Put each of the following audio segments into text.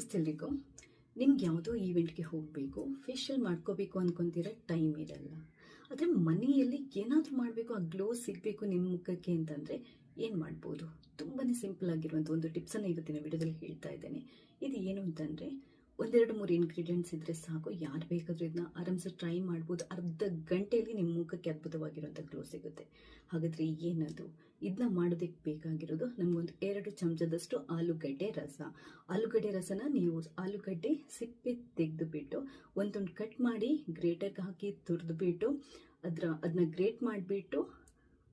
ಎಲ್ರಿಗೂ ನಿಮ್ಗೆ ಯಾವುದೋ ಈವೆಂಟ್ಗೆ ಹೋಗಬೇಕು ಫೇಶಿಯಲ್ ಮಾಡ್ಕೋಬೇಕು ಅನ್ಕೊಂತೀರ ಟೈಮ್ ಇರಲ್ಲ. ಆದರೆ ಮನೆಯಲ್ಲಿ ಏನಾದರೂ ಮಾಡಬೇಕು, ಆ ಗ್ಲೋ ಸಿಗಬೇಕು ನಿಮ್ಮ ಮುಖಕ್ಕೆ ಅಂತಂದರೆ ಏನು ಮಾಡ್ಬೋದು? ತುಂಬಾ ಸಿಂಪಲ್ ಆಗಿರುವಂಥ ಒಂದು ಟಿಪ್ಸನ್ನು ಇವತ್ತಿನ ವಿಡಿಯೋದಲ್ಲಿ ಹೇಳ್ತಾ ಇದ್ದೇನೆ. ಇದು ಏನು ಅಂತಂದರೆ, ಒಂದೆರಡು ಮೂರು ಇಂಗ್ರೀಡಿಯೆಂಟ್ಸ್ ಇದ್ದರೆ ಸಾಕು, ಯಾರು ಬೇಕಾದರೂ ಇದನ್ನ ಆರಾಮ್ಸೆ ಟ್ರೈ ಮಾಡ್ಬೋದು, ಅರ್ಧ ನಿಮ್ಮ ಮುಖಕ್ಕೆ ಅದ್ಭುತವಾಗಿರುವಂಥ ಗ್ಲೋ ಸಿಗುತ್ತೆ. ಹಾಗಾದರೆ ಏನದು ಇದನ್ನ ಮಾಡೋದಕ್ಕೆ ಬೇಕಾಗಿರೋದು ನಮಗೊಂದು ಎರಡು ಚಮಚದಷ್ಟು ಆಲೂಗಡ್ಡೆ ರಸ. ಆಲೂಗಡ್ಡೆ ರಸನ ನೀವು ಆಲೂಗಡ್ಡೆ ಸಿಪ್ಪೆ ತೆಗೆದುಬಿಟ್ಟು ಒಂದೊಂದು ಕಟ್ ಮಾಡಿ ಗ್ರೇಟರ್ಗೆ ಹಾಕಿ ತುರಿದ್ಬಿಟ್ಟು ಅದರ ಅದನ್ನ ಗ್ರೇಟ್ ಮಾಡಿಬಿಟ್ಟು,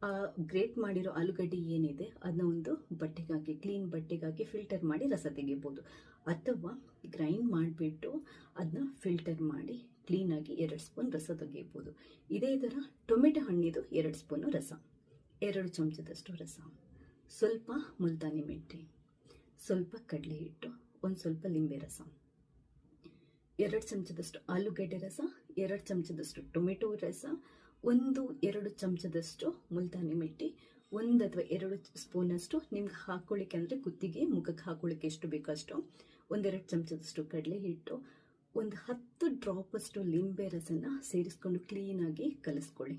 ಆ ಗ್ರೇಟ್ ಮಾಡಿರೋ ಆಲೂಗಡ್ಡೆ ಏನಿದೆ ಅದನ್ನ ಒಂದು ಬಟ್ಟೆಗೆ ಕ್ಲೀನ್ ಬಟ್ಟೆಗೆ ಫಿಲ್ಟರ್ ಮಾಡಿ ರಸ ತೆಗಿಬೋದು. ಅಥವಾ ಗ್ರೈಂಡ್ ಮಾಡಿಬಿಟ್ಟು ಅದನ್ನ ಫಿಲ್ಟರ್ ಮಾಡಿ ಕ್ಲೀನಾಗಿ ಎರಡು ಸ್ಪೂನ್ ರಸ ತೆಗೆಯಬಹುದು. ಇದೇ ಥರ ಟೊಮೆಟೊ ಹಣ್ಣಿದು ಎರಡು ಸ್ಪೂನು ರಸ, ಎರಡು ಚಮಚದಷ್ಟು ರಸ, ಸ್ವಲ್ಪ ಮುಲ್ತಾನಿ ಮೆಂತೆ, ಸ್ವಲ್ಪ ಕಡಲೆ ಹಿಟ್ಟು, ಒಂದು ಸ್ವಲ್ಪ ಲಿಂಬೆ ರಸ, ಎರಡು ಚಮಚದಷ್ಟು ಆಲೂಗಡ್ಡೆ ರಸ, ಎರಡು ಚಮಚದಷ್ಟು ಟೊಮೆಟೊ ರಸ, ಒಂದು ಎರಡು ಚಮಚದಷ್ಟು ಮುಲ್ತಾನಿ ಮೆಟ್ಟಿ ಒಂದು ಅಥವಾ ಎರಡು ಸ್ಪೂನಷ್ಟು ನಿಮ್ಗೆ ಹಾಕೊಳ್ಳಿಕ್ಕೆ ಅಂದರೆ ಕುತ್ತಿಗೆ ಮುಖಕ್ಕೆ ಹಾಕೊಳ್ಳಿಕ್ಕೆ ಎಷ್ಟು ಬೇಕೋ ಅಷ್ಟು, ಒಂದೆರಡು ಚಮಚದಷ್ಟು ಕಡಲೆ ಹಿಟ್ಟು ಒಂದು ಹತ್ತು ಡ್ರಾಪಷ್ಟು ಲಿಂಬೆ ರಸನ ಸೇರಿಸ್ಕೊಂಡು ಕ್ಲೀನಾಗಿ ಕಲಿಸ್ಕೊಳ್ಳಿ.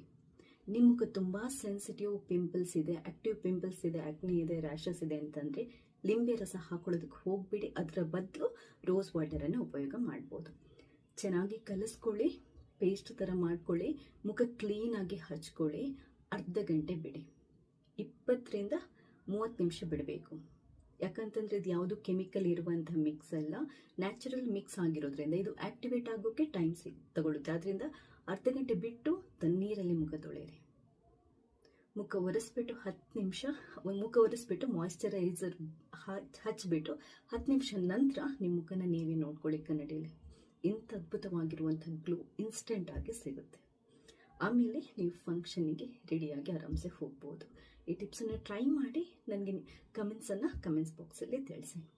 ನಿಮಗೆ ತುಂಬ ಸೆನ್ಸಿಟಿವ್ ಪಿಂಪಲ್ಸ್ ಇದೆ ಆಕ್ಟಿವ್ ಪಿಂಪಲ್ಸ್ ಇದೆ ಆಕ್ನಿ ಇದೆ ರ್ಯಾಷಸ್ ಇದೆ ಅಂತಂದರೆ ಲಿಂಬೆ ರಸ ಹಾಕೊಳ್ಳೋದಕ್ಕೆ ಹೋಗ್ಬೇಡಿ. ಅದರ ಬದಲು ರೋಸ್ ವಾಟರನ್ನು ಉಪಯೋಗ ಮಾಡ್ಬೋದು. ಚೆನ್ನಾಗಿ ಕಲಿಸ್ಕೊಳ್ಳಿ ಪೇಸ್ಟ್ ಥರ ಮಾಡ್ಕೊಳ್ಳಿ, ಮುಖ ಕ್ಲೀನಾಗಿ ಹಚ್ಕೊಳ್ಳಿ, ಅರ್ಧ ಗಂಟೆ ಬಿಡಿ. ಇಪ್ಪತ್ತರಿಂದ ಮೂವತ್ತು ನಿಮಿಷ ಬಿಡಬೇಕು. ಯಾಕಂತಂದ್ರೆ ಇದು ಯಾವುದು ಕೆಮಿಕಲ್ ಇರುವಂಥ ಮಿಕ್ಸ್ ಅಲ್ಲ. ನ್ಯಾಚುರಲ್ ಮಿಕ್ಸ್ ಆಗಿರೋದ್ರಿಂದ ಇದು ಆಕ್ಟಿವೇಟ್ ಆಗೋಕ್ಕೆ ಟೈಮ್ ಸಿಗ್ ತಗೊಳ್ಳುತ್ತೆ ಅದರಿಂದ ಅರ್ಧ ಗಂಟೆ ಬಿಟ್ಟು ತಣ್ಣೀರಲ್ಲಿ ಮುಖ ತೊಳೆಯಿರಿ. ಮುಖ ಒರೆಸ್ಬಿಟ್ಟು ಹತ್ತು ನಿಮಿಷ ಮುಖ ಒರೆಸ್ಬಿಟ್ಟು ಮಾಯಿಶ್ಚರೈಸರ್ ಹಚ್ಚಿಬಿಟ್ಟು ಹತ್ತು ನಿಮಿಷ ನಂತರ ನಿಮ್ಮ ಮುಖನ ನೀವೇ ನೋಡ್ಕೊಳ್ಳಿ ಕನ್ನಡಿಯಲ್ಲಿ. ಇಂಥ ಅದ್ಭುತವಾಗಿರುವಂಥ ಗ್ಲೂ ಇನ್ಸ್ಟೆಂಟ್ ಆಗಿ ಸಿಗುತ್ತೆ. ಆಮೇಲೆ ನೀವು ಫಂಕ್ಷನಿಗೆ ರೆಡಿಯಾಗಿ ಆರಾಮ್ಸೆ ಹೋಗ್ಬೋದು. ಈ ಟಿಪ್ಸನ್ನು ಟ್ರೈ ಮಾಡಿ ನನಗೆ ಕಮೆಂಟ್ಸನ್ನು ಕಮೆಂಟ್ಸ್ ಬಾಕ್ಸಲ್ಲಿ ತಿಳಿಸಿ.